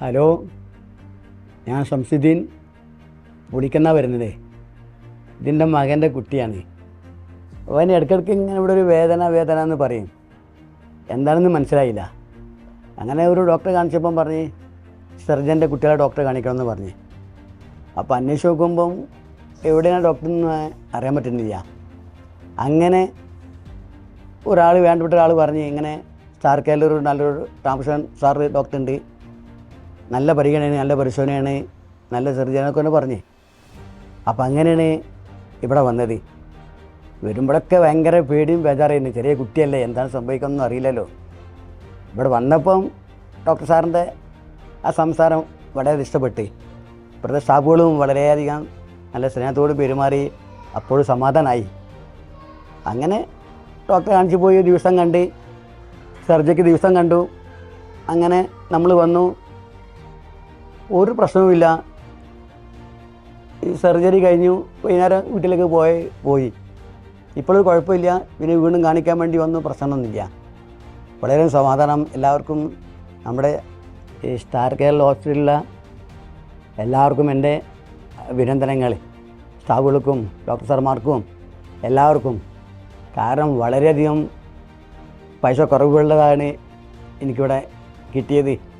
Hello ഞാൻ ശംസുദ്ദീൻ വിളിക്കുന്ന വരുന്നതേ. ഇതിന്റെ മകന്റെ കുട്ടിയാണ്. അവൻ ഇടയ്ക്കിടയ്ക്ക് ഇങ്ങനെ ഇവിടെ ഒരു വേദന വേദന എന്ന് പറയും. എന്താണെന്ന് മനസ്സിലായില്ല. അങ്ങനെ ഒരു ഡോക്ടറെ കാണിച്ചപ്പം പറഞ്ഞ് സർജന്റെ കുട്ടികളെ ഡോക്ടറെ കാണിക്കണമെന്ന് പറഞ്ഞ്. അപ്പോൾ അന്വേഷിച്ച് നോക്കുമ്പം എവിടെയാണ് ഡോക്ടർ എന്ന് അറിയാൻ പറ്റുന്നില്ല. അങ്ങനെ ഒരാൾ വേണ്ടപ്പെട്ട ഒരാൾ പറഞ്ഞ് ഇങ്ങനെ സ്റ്റാർ നല്ലൊരു താമസൻ സാർ ഡോക്ടർ ഉണ്ട്. നല്ല പരിഗണനയാണ് നല്ല പരിശോധനയാണ് നല്ല സർജനൊക്കെ ഒന്ന് പറഞ്ഞേ. അപ്പം അങ്ങനെയാണ് ഇവിടെ വന്നത്. വരുമ്പോഴൊക്കെ ഭയങ്കര പേടിയും ബേജാറായിരുന്നു. ചെറിയ കുട്ടിയല്ലേ എന്താണ് സംഭവിക്കുന്നതെന്ന് അറിയില്ലല്ലോ. ഇവിടെ വന്നപ്പം ഡോക്ടർ സാറിന്റെ ആ സംസാരം വളരെ ഇഷ്ടപ്പെട്ട്. ഇവിടുത്തെ സ്റ്റാഫുകളും വളരെയധികം നല്ല സ്നേഹത്തോട് പെരുമാറി അപ്പോഴും സമാധാനമായി അങ്ങനെ ഡോക്ടറെ കാണിച്ചു പോയി ദിവസം കണ്ട് സർജറിക്ക് ദിവസം കണ്ടു. അങ്ങനെ നമ്മൾ വന്നു. ഒരു പ്രശ്നവുമില്ല. സർജറി കഴിഞ്ഞു വൈകുന്നേരം വീട്ടിലേക്ക് പോയി പോയി. ഇപ്പോഴൊരു കുഴപ്പമില്ല. പിന്നെ വീണ്ടും കാണിക്കാൻ വേണ്ടി വന്നു പ്രശ്നമൊന്നുമില്ല. വളരെ സമാധാനം. എല്ലാവർക്കും നമ്മുടെ സ്റ്റാർ കേരള ഹോസ്പിറ്റലിലെ എല്ലാവർക്കും എന്റെ അഭിനന്ദനങ്ങൾ. സ്റ്റാഫുകൾക്കും ഡോക്ടർ സാർമാർക്കും എല്ലാവർക്കും. കാരണം വളരെയധികം പൈസ കുറവുള്ളതാണ് എനിക്കിവിടെ കിട്ടിയത്.